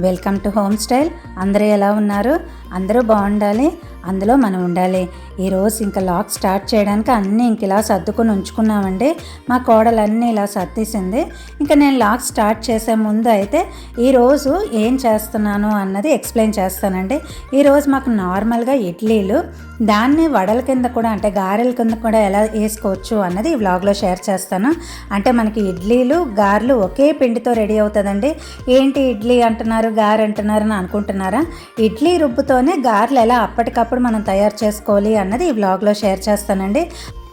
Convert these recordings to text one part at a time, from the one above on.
Welcome to home style. అందరూ ఎలా ఉన్నారు? అందరూ బాగుండాలి. అందులో మనం ఉండాలి. ఈరోజు ఇంకా లాక్ స్టార్ట్ చేయడానికి అన్నీ ఇంక ఇలా సర్దుకొని ఉంచుకున్నామండి. మా కోడలు అన్నీ ఇలా సర్దేసింది. ఇంకా నేను లాక్ స్టార్ట్ చేసే ముందు అయితే ఈరోజు ఏం చేస్తున్నాను అన్నది ఎక్స్ప్లెయిన్ చేస్తానండి. ఈరోజు మాకు నార్మల్గా ఇడ్లీలు దాన్ని వడల కింద కూడా అంటే గారెల కింద కూడా ఎలా వేసుకోవచ్చు అన్నది ఈ వ్లాగ్లో షేర్ చేస్తాను. అంటే మనకి ఇడ్లీలు గారెలు ఒకే పిండితో రెడీ అవుతుందండి. ఏంటి ఇడ్లీ అంటున్నారు? గారు అంటున్నారు అని అనుకుంటున్నారా? ఇడ్లీ రుబ్బుతోనే గారెలు ఎలా అప్పటికప్పుడు మనం తయారు చేసుకోవాలి అన్నది ఈ బ్లాగ్లో షేర్ చేస్తానండి.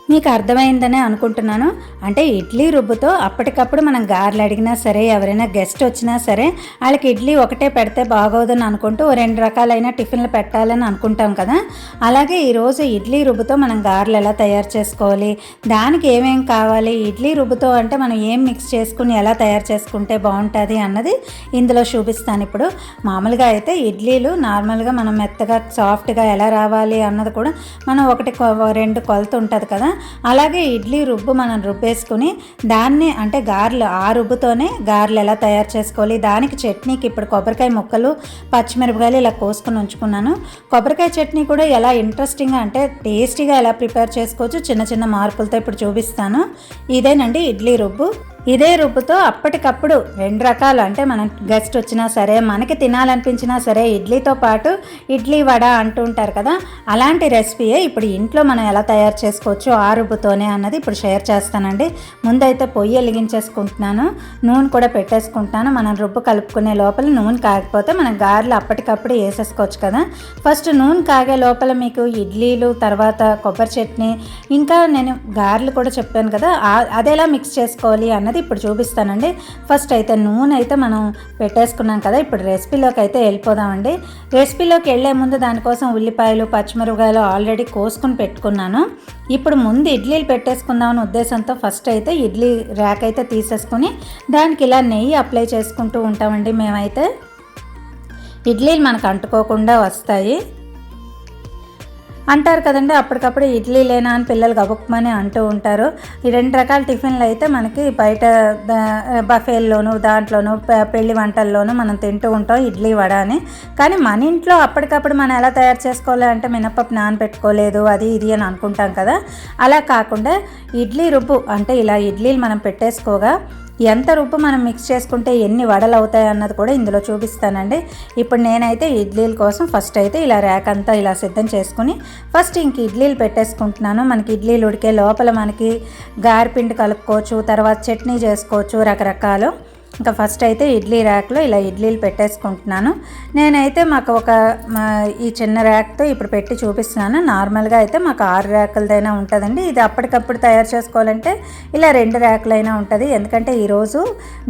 మీకు అర్థమైందనే అనుకుంటున్నాను. అంటే ఇడ్లీ రుబ్బుతో అప్పటికప్పుడు మనం గారెలు అడిగినా సరే ఎవరైనా గెస్ట్ వచ్చినా సరే వాళ్ళకి ఇడ్లీ ఒకటే పెడితే బాగోదని అనుకుంటూ రెండు రకాలైన టిఫిన్లు పెట్టాలని అనుకుంటాం కదా. అలాగే ఈరోజు ఇడ్లీ రుబ్బుతో మనం గారెలు ఎలా తయారు చేసుకోవాలి? దానికి ఏమేం కావాలి? ఇడ్లీ రుబ్బుతో అంటే మనం ఏం మిక్స్ చేసుకుని ఎలా తయారు చేసుకుంటే బాగుంటుంది అన్నది ఇందులో చూపిస్తాను ఇప్పుడు. మామూలుగా అయితే ఇడ్లీలు నార్మల్గా మనం మెత్తగా సాఫ్ట్గా ఎలా రావాలి అన్నది కూడా మనం ఒకటి కొ- రెండు కొలత ఉంటుంది కదా. అలాగే ఇడ్లీ రుబ్బు మనం రుబ్బేసుకుని దాన్ని అంటే గారెలు ఆ రుబ్బుతోనే గారెలు ఎలా తయారు చేసుకోవాలి? దానికి చట్నీకి ఇప్పుడు కొబ్బరికాయ ముక్కలు పచ్చిమిరపకాయలు ఇలా కోసుకుని ఉంచుకున్నాను. కొబ్బరికాయ చట్నీ కూడా ఎలా ఇంట్రెస్టింగ్గా అంటే టేస్టీగా ఎలా ప్రిపేర్ చేసుకోవచ్చు? చిన్న చిన్న మార్పులతో ఇప్పుడు చూపిస్తాను. ఇదేనండి ఇడ్లీ రుబ్బు. ఇదే రుబ్బుతో అప్పటికప్పుడు రెండు రకాలు. అంటే మనం గెస్ట్ వచ్చినా సరే మనకి తినాలనిపించినా సరే ఇడ్లీతో పాటు ఇడ్లీ వడ అంటూ ఉంటారు కదా అలాంటి రెసిపీయే ఇప్పుడు ఇంట్లో మనం ఎలా తయారు చేసుకోవచ్చు ఆ రుబ్బుతోనే అన్నది ఇప్పుడు షేర్ చేస్తానండి. ముందైతే పొయ్యి వెలిగించేసుకుంటున్నాను నూనె కూడా పెట్టేసుకుంటున్నాను. మనం రుబ్బు కలుపుకునే లోపల నూనె కాకపోతే మనం గారెలు అప్పటికప్పుడు వేసేసుకోవచ్చు కదా. ఫస్ట్ నూనె కాగే లోపల మీకు ఇడ్లీలు తర్వాత కొబ్బరి చట్నీ ఇంకా నేను గారెలు కూడా చెప్పాను కదా ఆ- అది ఎలా మిక్స్ చేసుకోవాలి అన్నది ఇప్పుడు చూపిస్తానండి. ఫస్ట్ అయితే నూనె అయితే మనం పెట్టేసుకున్నాం కదా ఇప్పుడు రెసిపీలోకి అయితే వెళ్ళిపోదామండి. రెసిపీలోకి వెళ్ళే ముందు దానికోసం ఉల్లిపాయలు పచ్చిమిరపకాయలు ఆల్రెడీ కోసుకుని పెట్టుకున్నాను. ఇప్పుడు ముందు ఇడ్లీలు పెట్టేసుకుందామని ఉద్దేశంతో ఫస్ట్ అయితే ఇడ్లీ ర్యాక్ అయితే తీసేసుకుని దానికి ఇలా నెయ్యి అప్లై చేసుకుంటూ ఉంటామండి మేమైతే. ఇడ్లీలు మనకు అంటుకోకుండా వస్తాయి. అంటారు కదండి అప్పటికప్పుడు ఇడ్లీ లేనా అని పిల్లలు గబుక్మని అంటూ ఉంటారు. ఈ రెండు రకాల టిఫిన్లు అయితే మనకి బయట బఫేల్లోనూ బఫేల్లోను దాంట్లోను పెళ్ళి వంటల్లోనూ మనం తింటూ ఉంటాం ఇడ్లీ వడ అని. కానీ మన ఇంట్లో అప్పటికప్పుడు మనం ఎలా తయారు చేసుకోవాలి అంటే మినపప్పు నానబెట్టుకోలేదు అది ఇది అని అనుకుంటాం కదా. అలా కాకుండా ఇడ్లీ రుబ్బు అంటే ఇలా ఇడ్లీలు మనం పెట్టేసుకోగా ఎంత రుబ్బు మనం మిక్స్ చేసుకుంటే ఎన్ని వడలు అవుతాయి అన్నది కూడా ఇందులో చూపిస్తానండి. ఇప్పుడు నేనైతే ఇడ్లీల కోసం ఫస్ట్ అయితే ఇలా ర్యాక్ అంతా ఇలా సిద్ధం చేసుకుని ఫస్ట్ ఇంక ఇడ్లీలు పెట్టేసుకుంటున్నాను. మనకి ఇడ్లీలు ఉడికే లోపల మనకి గారిపిండి కలుపుకోవచ్చు తర్వాత చట్నీ చేసుకోవచ్చు రకరకాలు. ఇంకా ఫస్ట్ అయితే ఇడ్లీ ర్యాక్లో ఇలా ఇడ్లీలు పెట్టేసుకుంటున్నాను. నేనైతే మాకు ఒక మా ఈ చిన్న ర్యాక్తో ఇప్పుడు పెట్టి చూపిస్తున్నాను. నార్మల్గా అయితే మాకు ఆరు ర్యాకులదైనా ఉంటుందండి. ఇది అప్పటికప్పుడు తయారు చేసుకోవాలంటే ఇలా రెండు ర్యాకులైనా ఉంటుంది. ఎందుకంటే ఈరోజు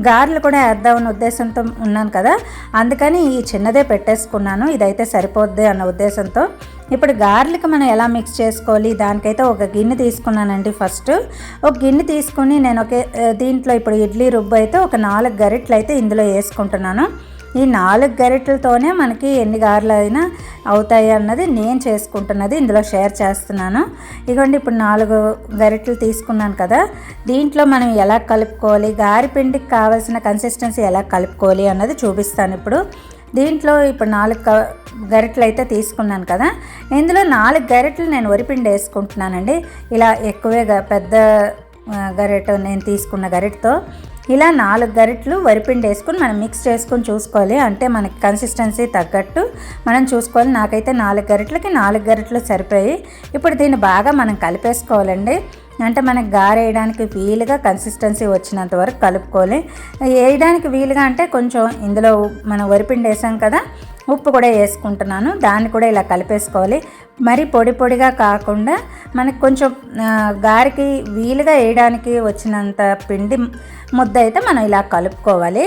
గారెలు కూడా వేద్దామన్న ఉద్దేశంతో ఉన్నాను కదా. అందుకని ఈ చిన్నదే పెట్టేసుకున్నాను. ఇదైతే సరిపోద్ది అన్న ఉద్దేశంతో. ఇప్పుడు గార్లిక్ మనం ఎలా మిక్స్ చేసుకోవాలి? దానికైతే ఒక గిన్నె తీసుకున్నానండి ఫస్ట్. ఒక గిన్నె తీసుకుని నేను ఒకే దీంట్లో ఇప్పుడు ఇడ్లీ రుబ్బు అయితే ఒక నాలుగు గరిటలు అయితే ఇందులో వేసుకుంటున్నాను. ఈ నాలుగు గరిటెలతోనే మనకి ఎన్ని గారెలు అయినా అవుతాయి అన్నది నేను చేసుకుంటున్నది ఇందులో షేర్ చేస్తున్నాను. ఇదిగోండి ఇప్పుడు నాలుగు గరిటలు తీసుకున్నాను కదా. దీంట్లో మనం ఎలా కలుపుకోవాలి? గారి పిండికి కావాల్సిన కన్సిస్టెన్సీ ఎలా కలుపుకోవాలి అన్నది చూపిస్తాను ఇప్పుడు. దీంట్లో ఇప్పుడు నాలుగు క- అయితే తీసుకున్నాను కదా. ఇందులో నాలుగు గరిటెలు నేను వరిపిండి వేసుకుంటున్నానండి. ఇలా ఎక్కువే గ- పెద్ద గరిట గరిటె నేను తీసుకున్న గరిటెతో. ఇలా నాలుగు గరిటెలు వరిపిండి వేసుకుని మనం మిక్స్ చేసుకొని చూసుకోవాలి. అంటే మనకి కన్సిస్టెన్సీ తగ్గట్టు మనం చూసుకోవాలి. నాకైతే నాలుగు గరిటెలకి నాలుగు గరిటెలు సరిపోయి ఇప్పుడు దీన్ని బాగా మనం కలిపేసుకోవాలండి. అంటే మనకి గారేయడానికి వీలుగా కన్సిస్టెన్సీ వచ్చినంత వరకు కలుపుకోవాలి. వేయడానికి వీలుగా అంటే కొంచెం ఇందులో మనం వరిపిండి వేసాం కదా ఉప్పు కూడా వేసుకుంటున్నాను. దాన్ని కూడా ఇలా కలిపేసుకోవాలి. మరి పొడి పొడిగా కాకుండా మనకి కొంచెం గారికి వీలుగా వేయడానికి వచ్చినంత పిండి ముద్ద అయితే మనం ఇలా కలుపుకోవాలి.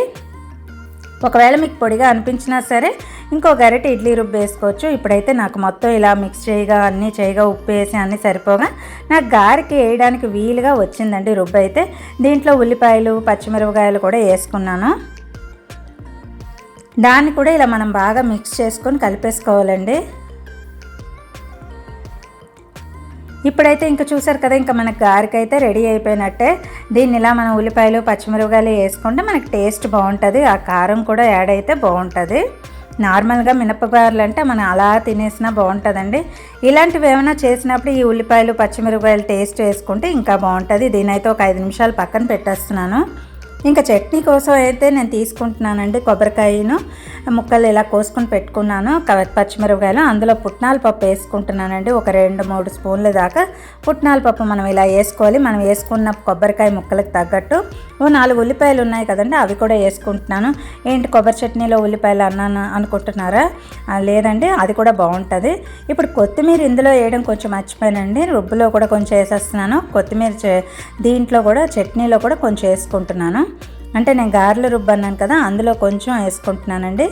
ఒకవేళ మీకు పొడిగా అనిపించినా సరే ఇంకో గరిటె ఇడ్లీ రుబ్బు వేసుకోవచ్చు. ఇప్పుడైతే నాకు మొత్తం ఇలా మిక్స్ చేయగా అన్నీ చేయగా ఉప్పు వేసి అన్నీ సరిపోగా నాకు గారికి వేయడానికి వీలుగా వచ్చిందండి రుబ్బు అయితే. దీంట్లో ఉల్లిపాయలు పచ్చిమిరపకాయలు కూడా వేసుకున్నాను. దాన్ని కూడా ఇలా మనం బాగా మిక్స్ చేసుకొని కలిపేసుకోవాలండి. ఇప్పుడైతే ఇంకా చూసారు కదా ఇంకా మనకి గారికైతే రెడీ అయిపోయినట్టే. దీన్ని ఇలా మనం ఉల్లిపాయలు పచ్చిమిరపకాయలు వేసుకుంటే మనకి టేస్ట్ బాగుంటుంది ఆ కారం కూడా యాడ్ అయితే బాగుంటుంది. నార్మల్గా మినపగారులు అంటే మనం అలా తినేసినా బాగుంటుందండి ఇలాంటివి ఏమైనా చేసినప్పుడు ఈ ఉల్లిపాయలు పచ్చిమిరపకాయలు టేస్ట్ వేసుకుంటే ఇంకా బాగుంటుంది దీనైతే ఒక ఐదు నిమిషాలు పక్కన పెట్టేస్తున్నాను. ఇంకా చట్నీ కోసం అయితే నేను తీసుకుంటున్నానండి కొబ్బరికాయను ముక్కలు ఇలా కోసుకొని పెట్టుకున్నాను. పచ్చిమిరపకాయలు అందులో పుట్నాల పప్పు వేసుకుంటున్నానండి. ఒక రెండు మూడు స్పూన్ల దాకా పుట్నాల పప్పు మనం ఇలా వేసుకోవాలి. మనం వేసుకున్న కొబ్బరికాయ ముక్కలకు తగ్గట్టు ఓ నాలుగు ఉల్లిపాయలు ఉన్నాయి కదండి అవి కూడా వేసుకుంటున్నాను. ఏంటి కొబ్బరి చట్నీలో ఉల్లిపాయలు అన్నాను అనుకుంటున్నారా? లేదండి అది కూడా బాగుంటుంది. ఇప్పుడు కొత్తిమీర ఇందులో వేయడం కొంచెం మర్చిపోయానండి. రుబ్బులో కూడా కొంచెం వేసేస్తున్నాను. కొత్తిమీర దీంట్లో కూడా చట్నీలో కూడా కొంచెం వేసుకుంటున్నాను. అంటే నేను గారెలు రుబ్బన్నాను కదా అందులో కొంచెం వేసుకుంటున్నానండి.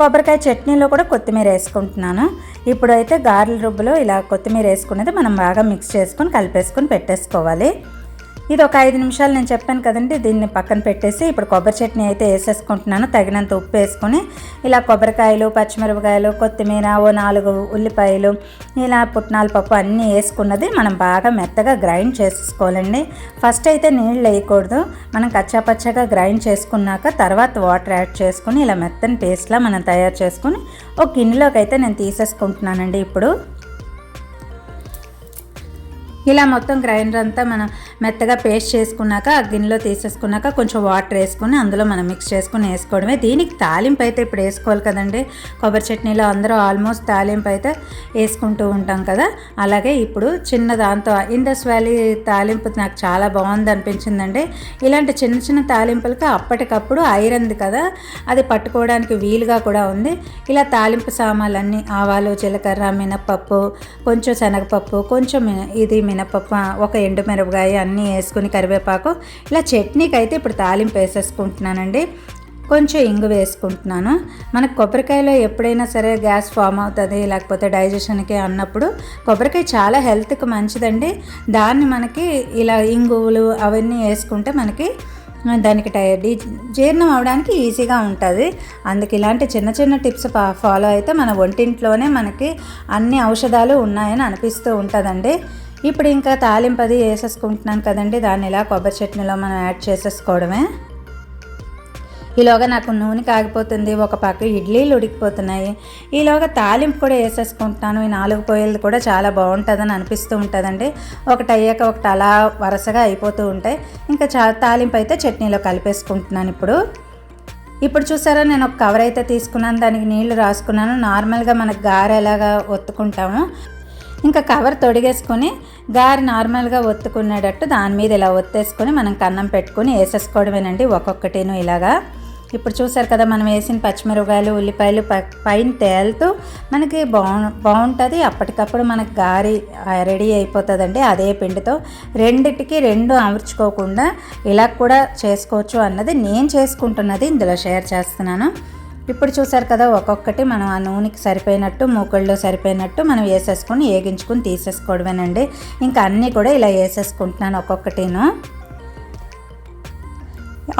కొబ్బరికాయ చట్నీలో కూడా కొత్తిమీర వేసుకుంటున్నాను. ఇప్పుడైతే గారెల రుబ్బులో ఇలా కొత్తిమీర వేసుకునేది మనం బాగా మిక్స్ చేసుకొని కలిపేసుకొని పెట్టేసుకోవాలి. ఇది ఒక ఐదు నిమిషాలు నేను చెప్పాను కదండి దీన్ని పక్కన పెట్టేసి ఇప్పుడు కొబ్బరి చట్నీ అయితే వేసేసుకుంటున్నాను. తగినంత ఉప్పు వేసుకొని ఇలా కొబ్బరికాయలు పచ్చిమిరపకాయలు కొత్తిమీర ఓ నాలుగు ఉల్లిపాయలు ఇలా పుట్నాల పప్పు అన్నీ వేసుకున్నది మనం బాగా మెత్తగా గ్రైండ్ చేసుకోవాలండి. ఫస్ట్ అయితే నీళ్ళు వేయకూడదు. మనం కచ్చాపచ్చగా గ్రైండ్ చేసుకున్నాక తర్వాత వాటర్ యాడ్ చేసుకుని ఇలా మెత్తని పేస్ట్లా మనం తయారు చేసుకుని ఒక గిన్నెలోకి అయితే నేను తీసేసుకుంటున్నానండి ఇప్పుడు. ఇలా మొత్తం గ్రైండర్ అంతా మనం మెత్తగా పేస్ట్ చేసుకున్నాక ఆ గిన్నెలో తీసేసుకున్నాక కొంచెం వాటర్ వేసుకుని అందులో మనం మిక్స్ చేసుకుని వేసుకోవడమే. దీనికి తాలింపు అయితే ఇప్పుడు వేసుకోవాలి కదండి. కొబ్బరి చట్నీలో అందరూ ఆల్మోస్ట్ తాలింపు అయితే వేసుకుంటూ ఉంటాం కదా. అలాగే ఇప్పుడు చిన్న దాంతో ఇండస్ వ్యాలీ తాలింపు నాకు చాలా బాగుంది అనిపించిందండి. ఇలాంటి చిన్న చిన్న తాలింపులకి అప్పటికప్పుడు ఐరన్ది కదా. అది పట్టుకోవడానికి వీలుగా కూడా ఉంది. ఇలా తాలింపు సామాన్లన్నీ ఆవాలు జీలకర్ర మినపప్పు కొంచెం శనగపప్పు కొంచెం ఇది మిన మినపప్పు ఒక ఎండు మిరపకాయ అన్నీ వేసుకుని కరివేపాకు. ఇలా చట్నీకి అయితే ఇప్పుడు తాలింపు వేసేసుకుంటున్నానండి. కొంచెం ఇంగు వేసుకుంటున్నాను. మనకు కొబ్బరికాయలో ఎప్పుడైనా సరే గ్యాస్ ఫామ్ అవుతుంది లేకపోతే డైజెషన్కి అన్నప్పుడు కొబ్బరికాయ చాలా హెల్త్కి మంచిదండి. దాన్ని మనకి ఇలా ఇంగువులు అవన్నీ వేసుకుంటే మనకి దానికి టై జీర్ణం అవడానికి ఈజీగా ఉంటుంది. అందుకు ఇలాంటి చిన్న చిన్న టిప్స్ ఫాలో అయితే మన ఒంటింట్లోనే మనకి అన్ని ఔషధాలు ఉన్నాయని అనిపిస్తూ ఉంటుందండి. ఇప్పుడు ఇంకా తాలింపది వేసేసుకుంటున్నాను కదండి. దాన్ని ఇలా కొబ్బరి చట్నీలో మనం యాడ్ చేసేసుకోవడమే. ఈలోగా నాకు నూనె కాగిపోతుంది ఒక పక్క ఇడ్లీలు ఉడికిపోతున్నాయి. ఈలోగా తాలింపు కూడా వేసేసుకుంటున్నాను. ఈ నాలుగు పొయ్యిలు కూడా చాలా బాగుంటుందని అనిపిస్తూ ఉంటుందండి. ఒకటి అయ్యాక ఒకటి అలా వరుసగా అయిపోతూ ఉంటాయి. ఇంకా చా తాలింపు అయితే చట్నీలో కలిపేసుకుంటున్నాను ఇప్పుడు. ఇప్పుడు చూసారా నేను ఒక కవర్ అయితే తీసుకున్నాను. దానికి నీళ్ళు రాసుకున్నాను. నార్మల్గా మనకు గారె ఎలాగా ఒత్తుకుంటాము. ఇంకా కవర్ తొడిగేసుకొని గారి నార్మల్గా ఒత్తుకునేటట్టు దాని మీద ఇలా ఒత్తేసుకొని మనం కన్నం పెట్టుకొని వేసేసుకోవడమేనండి ఒక్కొక్కటిను ఇలాగా. ఇప్పుడు చూసారు కదా మనం వేసిన పచ్చిమిరపకాయలు ఉల్లిపాయలు పైన తేలుతూ మనకి బాగు బాగుంటుంది అప్పటికప్పుడు మనకి గారి రెడీ అయిపోతుందండి. అదే పిండితో రెండిటికి రెండు అమర్చుకోకుండా ఇలా కూడా చేసుకోవచ్చు అన్నది నేను చేసుకుంటున్నది. ఇందులో షేర్ చేస్తున్నాను. ఇప్పుడు చూసారు కదా ఒక్కొక్కటి మనం ఆ నూనెకి సరిపోయినట్టు మూకళ్ళు సరిపోయినట్టు మనం వేసేసుకొని వేగించుకొని తీసేసుకోవడమేనండి. ఇంకా అన్నీ కూడా ఇలా వేసేసుకుంటున్నాను ఒక్కొక్కటిను.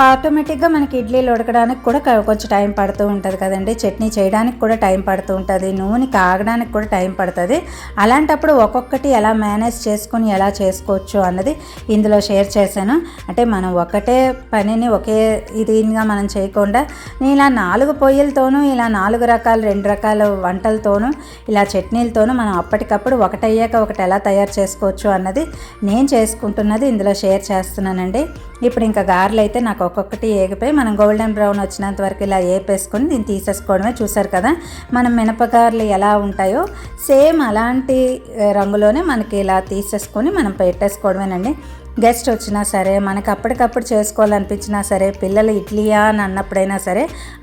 ఆటోమేటిక్గా మనకి ఇడ్లీలు ఉడకడానికి కూడా కొంచెం టైం పడుతూ ఉంటుంది కదండి. చట్నీ చేయడానికి కూడా టైం పడుతూ ఉంటుంది. నూనె కాగడానికి కూడా టైం పడుతుంది. అలాంటప్పుడు ఒక్కొక్కటి ఎలా మేనేజ్ చేసుకొని ఎలా చేసుకోవచ్చు అన్నది ఇందులో షేర్ చేశాను. అంటే మనం ఒకటే పనిని ఒకే ఇదిగా మనం చేయకుండా నేను ఇలా నాలుగు పొయ్యిలతోనూ ఇలా నాలుగు రకాల రెండు రకాల వంటలతోనూ ఇలా చట్నీలతోనూ మనం అప్పటికప్పుడు ఒకటయ్యాక ఒకటి ఎలా తయారు చేసుకోవచ్చు అన్నది నేను చేసుకుంటున్నది ఇందులో షేర్ చేస్తున్నానండి. ఇప్పుడు ఇంకా గారెలు అయితే నాకు ఒక్కొక్కటి ఏగిపోయి మనం గోల్డెన్ బ్రౌన్ వచ్చినంత వరకు ఇలా ఏపేసుకొని దీన్ని తీసేసుకోవడమే చూసారు కదా. మనం మినపగారులు ఎలా ఉంటాయో సేమ్ అలాంటి రంగులోనే మనకి ఇలా తీసేసుకొని మనం పెట్టేసుకోవడమేనండి. గెస్ట్ వచ్చినా సరే మనకి అప్పటికప్పుడు చేసుకోవాలనిపించినా సరే పిల్లలు ఇడ్లీయా అని అన్నప్పుడైనా సరే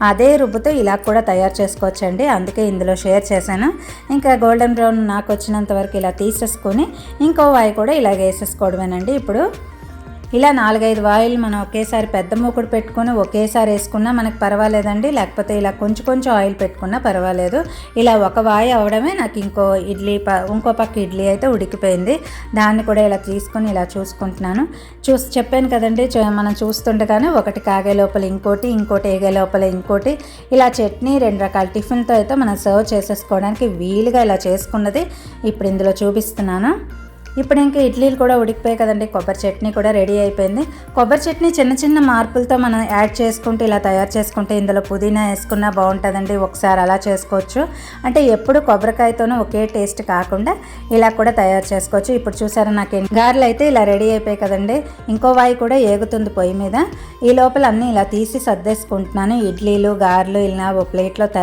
అదే రుబ్బుతో ఇలా కూడా తయారు చేసుకోవచ్చండి. అందుకే ఇందులో షేర్ చేశాను. ఇంకా గోల్డెన్ బ్రౌన్ నాకు వచ్చినంత వరకు ఇలా తీసేసుకొని ఇంకో వాయి కూడా ఇలా వేసేసుకోవడమేనండి. ఇప్పుడు ఇలా నాలుగైదు వాయిల్ మనం ఒకేసారి పెద్ద మూకుడు పెట్టుకుని ఒకేసారి వేసుకున్నా మనకు పర్వాలేదండి. లేకపోతే ఇలా కొంచెం కొంచెం ఆయిల్ పెట్టుకున్నా పర్వాలేదు. ఇలా ఒక వాయి అవడమే నాకు ఇంకో ఇడ్లీ ప ఇంకో పక్క ఇడ్లీ అయితే ఉడికిపోయింది. దాన్ని కూడా ఇలా తీసుకొని ఇలా చూసుకుంటున్నాను. చూసి చెప్పాను కదండి మనం చూస్తుండగానే ఒకటి కాగే లోపల ఇంకోటి ఇంకోటి ఏగే లోపల ఇంకోటి. ఇలా చట్నీ రెండు రకాల టిఫిన్తో అయితే మనం సర్వ్ చేసేసుకోవడానికి వీలుగా ఇలా చేసుకున్నది ఇప్పుడు ఇందులో చూపిస్తున్నాను. ఇప్పుడు ఇంకా ఇడ్లీలు కూడా ఉడికిపోయాయి కదండి. కొబ్బరి చట్నీ కూడా రెడీ అయిపోయింది. కొబ్బరి చట్నీ చిన్న చిన్న మార్పులతో మనం యాడ్ చేసుకుంటూ ఇలా తయారు చేసుకుంటే ఇందులో పుదీనా వేసుకున్నా బాగుంటుందండి. ఒకసారి అలా చేసుకోవచ్చు. అంటే ఎప్పుడు కొబ్బరికాయతోనూ ఒకే టేస్ట్ కాకుండా ఇలా కూడా తయారు చేసుకోవచ్చు. ఇప్పుడు చూసారా నాకు గారెలు అయితే ఇలా రెడీ అయిపోయాయి కదండి. ఇంకో వాయి కూడా ఏగుతుంది పొయ్యి మీద. ఈ లోపల అన్నీ ఇలా తీసి సర్దేసుకుంటున్నాను. ఇడ్లీలు గారెలు ఇలా ఓ ప్లేట్లో త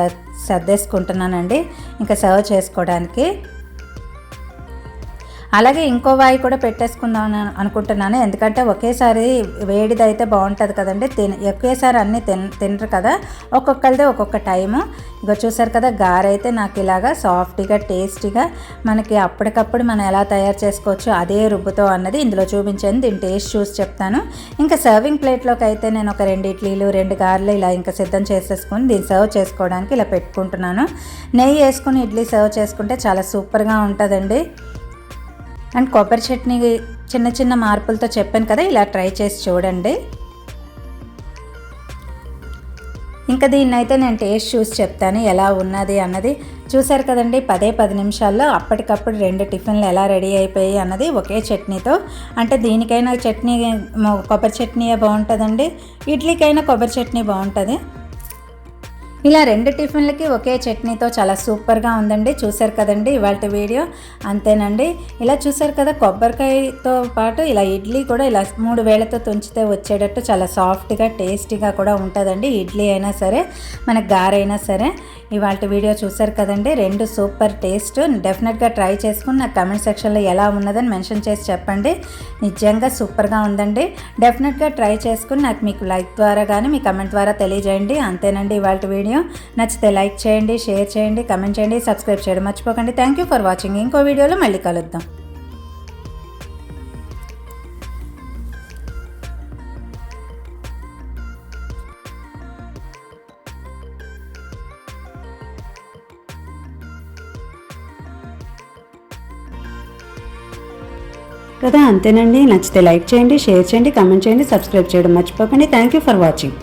సర్దేసుకుంటున్నానండి. ఇంకా సర్వ్ చేసుకోవడానికి. అలాగే ఇంకో వాయి కూడా పెట్టేసుకుందాం అనుకుంటున్నాను. ఎందుకంటే ఒకేసారి వేడిది అయితే బాగుంటుంది కదండి. తిన ఒకేసారి అన్నీ తిన తినరు కదా. ఒక్కొక్కరిదే ఒక్కొక్క టైము. ఇక చూసారు కదా గారైతే నాకు ఇలాగా సాఫ్ట్గా టేస్టీగా మనకి అప్పటికప్పుడు మనం ఎలా తయారు చేసుకోవచ్చు అదే రుబ్బుతో అన్నది ఇందులో చూపించాను. దీని టేస్ట్ చూసి చెప్తాను. ఇంకా సర్వింగ్ ప్లేట్లోకి అయితే నేను ఒక రెండు ఇడ్లీలు రెండు గారెలు ఇలా ఇంకా సిద్ధం చేసేసుకొని దీన్ని సర్వ్ చేసుకోవడానికి ఇలా పెట్టుకుంటున్నాను. నెయ్యి వేసుకుని ఇడ్లీ సర్వ్ చేసుకుంటే చాలా సూపర్గా ఉంటుందండి. అండ్ కొబ్బరి చట్నీ చిన్న చిన్న మార్పులతో చెప్పాను కదా ఇలా ట్రై చేసి చూడండి. ఇంకా దీన్ని అయితే నేను టేస్ట్ చూసి చెప్తాను ఎలా ఉన్నది అన్నది. చూశారు కదండి పదే పది నిమిషాల్లో అప్పటికప్పుడు రెండు టిఫిన్లు ఎలా రెడీ అయిపోయాయి అన్నది ఒకే చట్నీతో. అంటే దీనికైనా చట్నీ కొబ్బరి చట్నీయే బాగుంటుందండి ఇడ్లీకైనా కొబ్బరి చట్నీ బాగుంటుంది. ఇలా రెండు టిఫిన్లకి ఒకే చట్నీతో చాలా సూపర్గా ఉందండి. చూశారు కదండి ఇవాళ వీడియో? అంతేనండి. ఇలా చూశారు కదా కొబ్బరికాయతో పాటు ఇలా ఇడ్లీ కూడా ఇలా మూడు వేలతో తుంచితే వచ్చేటట్టు చాలా సాఫ్ట్గా టేస్టీగా కూడా ఉంటుందండి. ఇడ్లీ అయినా సరే మనకు గారైనా సరే. ఇవాళ వీడియో చూసారు కదండి రెండు సూపర్ టేస్ట్. డెఫినెట్గా ట్రై చేసుకుని నాకు కమెంట్ సెక్షన్లో ఎలా ఉన్నదని మెన్షన్ చేసి చెప్పండి. నిజంగా సూపర్గా ఉందండి. డెఫినెట్గా ట్రై చేసుకుని నాకు మీకు లైక్ ద్వారా కానీ మీ కమెంట్ ద్వారా తెలియజేయండి. అంతేనండి ఇవాళ వీడియో. వీడియో నచ్చితే లైక్ చేయండి షేర్ చేయండి కమెంట్ చేయండి సబ్స్క్రైబ్ చేయడం మర్చిపోకండి. థ్యాంక్ యూ ఫర్ వాచింగ్ ఇంకో వీడియోలో మళ్ళీ కలుద్దాం. కదా అంతేనండి. నచ్చితే లైక్ చేయండి షేర్ చేయండి కమెంట్ చేయండి సబ్స్క్రైబ్ చేయడం మర్చిపోకండి. Thank you for watching